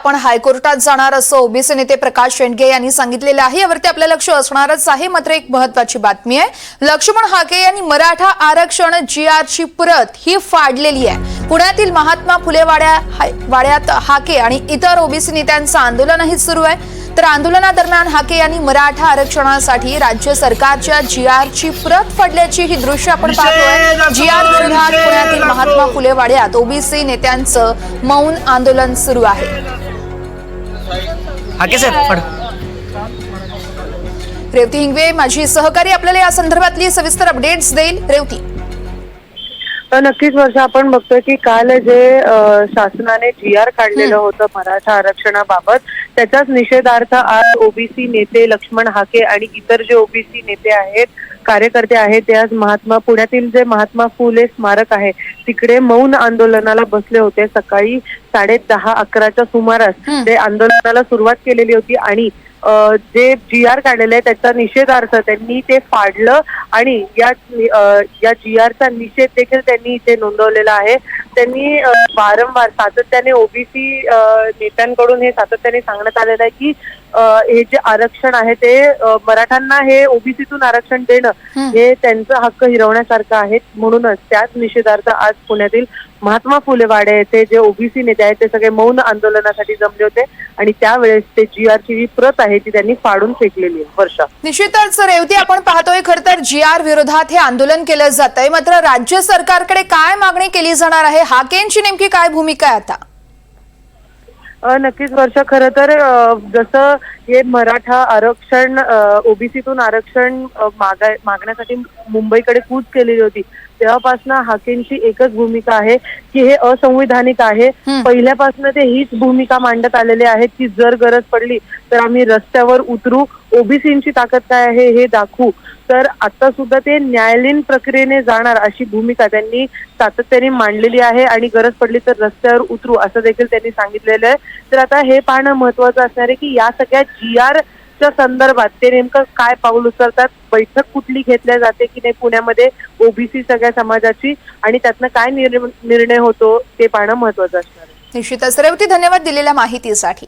आपण हायकोर्टात जाणार असं ओबीसी नेते प्रकाश शेंडगे यांनी सांगितलेलं आहे. यावरती आपलं लक्ष असणारच आहे. मात्र एक महत्वाची बातमी आहे. लक्ष्मण हाके यांनी मराठा आरक्षण जी आरची प्रत ही फाडलेली आहे. पुण्यातील महात्मा फुले वाड्या वाड्यात हाके आणि इतर ओबीसी नेत्यांचं आंदोलनही सुरू आहे. तर आंदोलनादरम्यान हाके यांनी मराठा आरक्षणासाठी राज्य सरकारच्या जी आरची प्रत फाडल्याची ही दृश्य आपण पाहतोय. जी आर विरोधात पुण्यातील महात्मा फुले वाड्यात ओबीसी नेत्यांचं मौन आंदोलन सुरू आहे. हाके साहेब पड. रेवती हिंगवे माझी सहकारी आपल्याला या संदर्भातली सविस्तर अपडेट्स देईल. रेवती. तर नक्कीच वर्ष आपण बघतोय की काल जे शासनाने जी आर काढलेलं होतं मराठा आरक्षणाबाबत त्याच्याच निषेधार्थ आज ओबीसी नेते लक्ष्मण हाके आणि इतर जे ओबीसी नेते आहेत कार्यकर्ते आहेत ते आज महात्मा पुण्यातील जे महात्मा फुले स्मारक आहे तिकडे मौन आंदोलनाला बसले होते सकाळी साडे दहा अकराच्या सुमारास. ते आंदोलनाला सुरुवात केलेली होती आणि जे जी आर काढलेले आहे त्याचा निषेधार्थ त्यांनी ते फाडलं आणि या या जी आरचा निषेध देखील त्यांनी इथे नोंदवलेला आहे त्यांनी वारंवार सातत्याने ओबीसी नेत्यांकडून हे सातत्याने सांगण्यात आलेलं आहे की हे जे आरक्षण आहे ते मराठ्यांना हे ओबीसीतून आरक्षण देणं हं. त्यांचा हक्क हिरवण्यासारखं आहे म्हणूनच त्याच निषेधार्थ आज पुण्यातील महात्मा फुले वाडे येथे जे ओबीसी नेते आहेत ते सगळे मौन आंदोलनासाठी जमले होते. आणि त्यावेळेस ते जी आरची जी प्रत आहे ती त्यांनी फाडून फेकलेली आहे वर्षा. निश्चितच रेवती आपण पाहतोय खरं तर जी आर विरोधात हे आंदोलन केलं जात आहे मात्र राज्य सरकारकडे काय मागणी केली जाणार आहे? हाकेंची नेमकी काय भूमिका आहे आता? नक्कीच वर्ष खरं तर जसं हे मराठा आरक्षण ओबीसीतून आरक्षण मागाय मागण्यासाठी मुंबईकडे कूच केलेली होती. तेव्हापासून हाकेंची एकच भूमिका आहे की हे असंविधानिक आहे. पहिल्यापासून ते हीच भूमिका मांडत आलेले आहेत की जर गरज पडली तर आम्ही रस्त्यावर उतरू ओबीसींची ताकद काय आहे हे दाखवू. तर आता सुद्धा ते न्यायालयीन प्रक्रियेने जाणार अशी भूमिका त्यांनी सातत्याने मांडलेली आहे आणि गरज पडली तर रस्त्यावर उतरू असं देखील त्यांनी सांगितलेलं आहे. तर आता हे पाहणं महत्वाचं असणार आहे की या सगळ्या जी आर च्या संदर्भात ते नेमकं काय पाऊल उचलतात बैठक कुठली घेतल्या जाते की नाही पुण्यामध्ये ओबीसी सगळ्या समाजाची आणि त्यातनं काय निर्णय होतो ते पाहणं महत्वाचं असणार निश्चितच. रेवती धन्यवाद दिलेल्या माहितीसाठी.